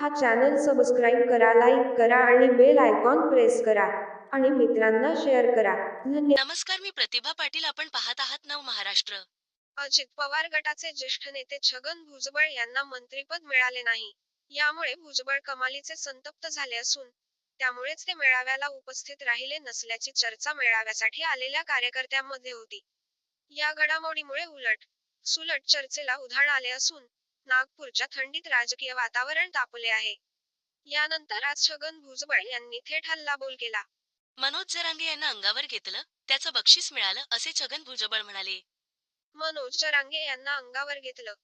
हा channel subscribe करा like करा आणि बेल आयकॉन प्रेस करा. आणि मित्रांना शेअर करा. नमस्कार मी प्रतिभा पाटील. आपण पाहत आहात नव महाराष्ट्र. अजित पवार गटाचे ज्येष्ठ नेते छगन भुजबळ यांना मंत्रिपद मिळाले नाही. यामुळे भुजबळ कमालीचे संतप्त झाले असून त्यामुळेच ते मेळाव्याला उपस्थित राहिले नसल्याची चर्चा मेळाव्यासाठी आलेल्या कार्यकर्त्यांमध्ये होती. या घडामोडीमुळे उलट सुलट चर्चेला उधाण आले असून नागपूरच्या थंडीत राजकीय वातावरण तापले आहे. यानंतर आज छगन भुजबळ यांनी थेट हल्लाबोल केला. मनोज जरांगे यांना अंगावर घेतलं त्याचं बक्षीस मिळालं असे छगन भुजबळ म्हणाले. मनोज जरांगे यांना अंगावर घेतलं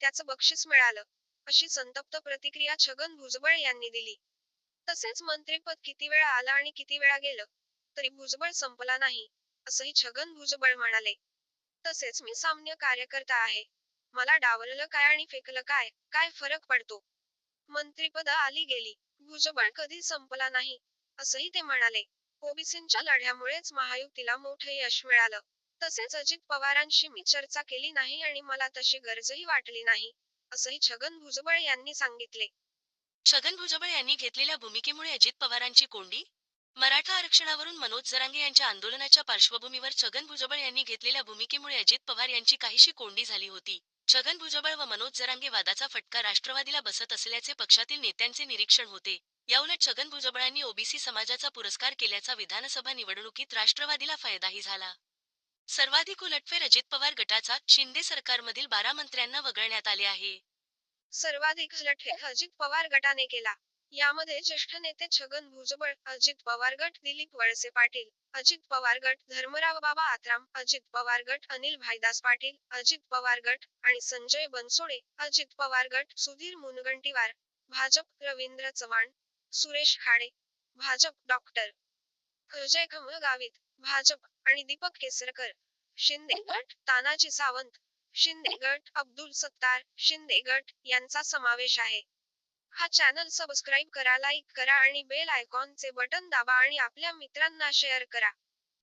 त्याचं बक्षीस मिळालं अशी संतप्त प्रतिक्रिया छगन भुजबळ यांनी दिली. तसेच मंत्रिपद किती वेळा आलं आणि किती वेळा गेलं तरी भुजबळ संपला नाही असंही छगन भुजबळ म्हणाले. तसेच मी सामान्य कार्यकर्ता आहे. मला डावललं काय आणि फेकलं काय? काय फरक पडतो? मंत्रीपद आली गेली. भुजबळ कधी संपला नाही असंही ते म्हणाले. ओबीसींच्या लढ्यामुळेच महायुतीला मोठे यश मिळालं. तसेच अजित पवारांशी मी चर्चा केली नाही आणि मला तशी गरजही वाटली नाही असंही छगन भुजबळ यांनी सांगितले. छगन भुजबळ यांनी घेतलेल्या भूमिकेमुळे अजित पवारांची कोंडी? मराठा आरक्षणावरून मनोज जरांगे यांच्या आंदोलनाच्या पार्श्वभूमीवर छगन भुजबळ यांनी घेतलेल्या भूमिकेमुळे अजित पवार यांची काहीशी कोंडी झाली होती. छगन भुजबळ व मनोज जरांगे वादाचा फटका राष्ट्रवादीला बसत असल्याचे पक्षातील नेत्यांचे निरीक्षण होते. याउलट छगन भुजबळांनी ओबीसी समाजाचा पुरस्कार केल्याचा विधानसभा निवडणुकीत राष्ट्रवादीला फायदाही झाला. सर्वाधिक उलटफेर अजित पवार गटाचा शिंदे सरकारमधील बारा मंत्र्यांना वगळण्यात आले आहे. सर्वाधिक उलटफेर अजित पवार गटाने केला. यामध्ये ज्येष्ठ नेते छगन भुजबळ अजित पवार गट दिलीप वळसे पाटील अजित पवार गट धर्मराव बाबा आत्राम अजित पवार गट अनिल भाईदास पाटील अजित पवार गट आणि संजय बनसोडे अजित पवार गट सुधीर मुनगंटीवार भाजप रवींद्र चव्हाण सुरेश खाडे भाजप डॉक्टर अजय खमळ गावित भाजप आणि दीपक केसरकर शिंदे गट तानाजी सावंत शिंदे गट अब्दुल सत्तार शिंदे गट यांचा समावेश आहे. हा चॅनल सबस्क्राईब करा लाईक करा आणि बेल आयकॉनचे बटन दाबा आणि आपल्या मित्रांना शेअर करा.